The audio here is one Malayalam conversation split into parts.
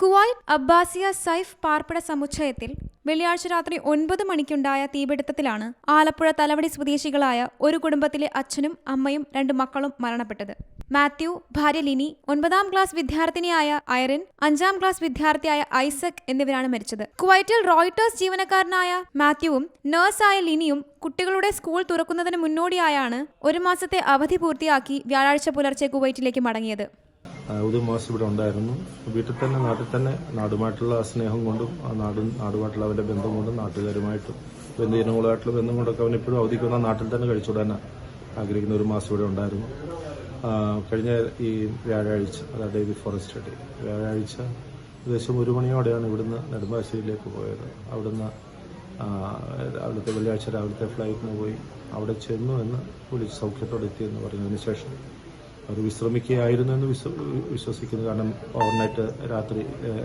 കുവൈറ്റ് അബ്ബാസിയ സൈഫ് പാർപ്പിട സമുച്ചയത്തിൽ വെള്ളിയാഴ്ച രാത്രി ഒൻപത് മണിക്കുണ്ടായ തീപിടുത്തത്തിലാണ് ആലപ്പുഴ തലവടി സ്വദേശികളായ ഒരു കുടുംബത്തിലെ അച്ഛനും അമ്മയും രണ്ട് മക്കളും മരണപ്പെട്ടത്. മാത്യു ഭാര്യ ലിനി ഒൻപതാം ക്ലാസ് വിദ്യാർത്ഥിനിയായ ഐറിൻ അഞ്ചാം ക്ലാസ് വിദ്യാർത്ഥിയായ ഐസക് എന്നിവരാണ് മരിച്ചത്. കുവൈറ്റിൽ റോയിട്ടേഴ്സ് ജീവനക്കാരനായ മാത്യുവും നഴ്സായ ലിനിയും കുട്ടികളുടെ സ്കൂൾ തുറക്കുന്നതിന് മുന്നോടിയായാണ് ഒരു മാസത്തെ അവധി പൂർത്തിയാക്കി വ്യാഴാഴ്ച പുലർച്ചെ കുവൈറ്റിലേക്ക് മടങ്ങിയത്. ഒരു മാസം ഇവിടെ ഉണ്ടായിരുന്നു. വീട്ടിൽ തന്നെ നാട്ടിൽ തന്നെ നാടുമായിട്ടുള്ള സ്നേഹം കൊണ്ടും ആ നാട് നാടുമായിട്ടുള്ള അവന്റെ ബന്ധം കൊണ്ടും നാട്ടുകാരുമായിട്ടും ബന്ധുജനങ്ങളുമായിട്ടുള്ള ബന്ധം കൊണ്ടൊക്കെ അവൻ ഇപ്പോഴും അവധിക്ക് വന്നാൽ നാട്ടിൽ തന്നെ കഴിച്ചുവിടാൻ ആഗ്രഹിക്കുന്ന ഒരു മാസം ഇവിടെ ഉണ്ടായിരുന്നു. കഴിഞ്ഞ ഈ വ്യാഴാഴ്ച അതായത് ഈ ഫോറസ്റ്റ് ഡേ വ്യാഴാഴ്ച ഏകദേശം ഒരു മണിയോടെയാണ് ഇവിടുന്ന് നെടുമ്പാശ്ശേരിയിലേക്ക് പോയത്. അവിടുന്ന് അവിടുത്തെ വെള്ളിയാഴ്ച രാവിലത്തെ ഫ്ലൈറ്റിന് പോയി. അവിടെ ചെന്നു എന്ന് പോലീസ് സൗഖ്യത്തോടെ എത്തിയെന്ന് പറഞ്ഞതിന് ശേഷം അവർ വിശ്രമിക്കുകയായിരുന്നു എന്ന് വിശ്വ- വിശ്വസിക്കുന്നു. കാരണം ഓവർനൈറ്റ് രാത്രി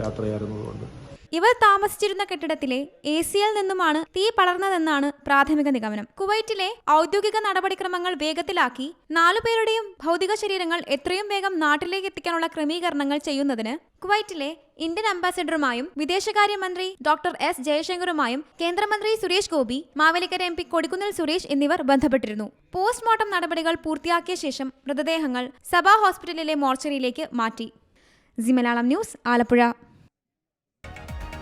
യാത്രയായിരുന്നതുകൊണ്ട്. ഇവർ താമസിച്ചിരുന്ന കെട്ടിടത്തിലെ എ സിയിൽ നിന്നുമാണ് തീ പടർന്നതെന്നാണ് പ്രാഥമിക നിഗമനം. കുവൈറ്റിലെ ഔദ്യോഗിക നടപടിക്രമങ്ങൾ വേഗത്തിലാക്കി നാലുപേരുടെയും ഭൗതിക ശരീരങ്ങൾ എത്രയും വേഗം നാട്ടിലേക്ക് എത്തിക്കാനുള്ള ക്രമീകരണങ്ങൾ ചെയ്യുന്നതിന് കുവൈറ്റിലെ ഇന്ത്യൻ അംബാസിഡറുമായും വിദേശകാര്യമന്ത്രി ഡോക്ടർ എസ് ജയശങ്കറുമായും കേന്ദ്രമന്ത്രി സുരേഷ് ഗോപി മാവേലിക്കര എം പി കൊടിക്കുന്നിൽ സുരേഷ് എന്നിവർ ബന്ധപ്പെട്ടിരുന്നു. പോസ്റ്റ്മോർട്ടം നടപടികൾ പൂർത്തിയാക്കിയ ശേഷം മൃതദേഹങ്ങൾ സഭാ ഹോസ്പിറ്റലിലെ മോർച്ചറിയിലേക്ക് മാറ്റി. ജി മലയാളം ന്യൂസ് ആലപ്പുഴ.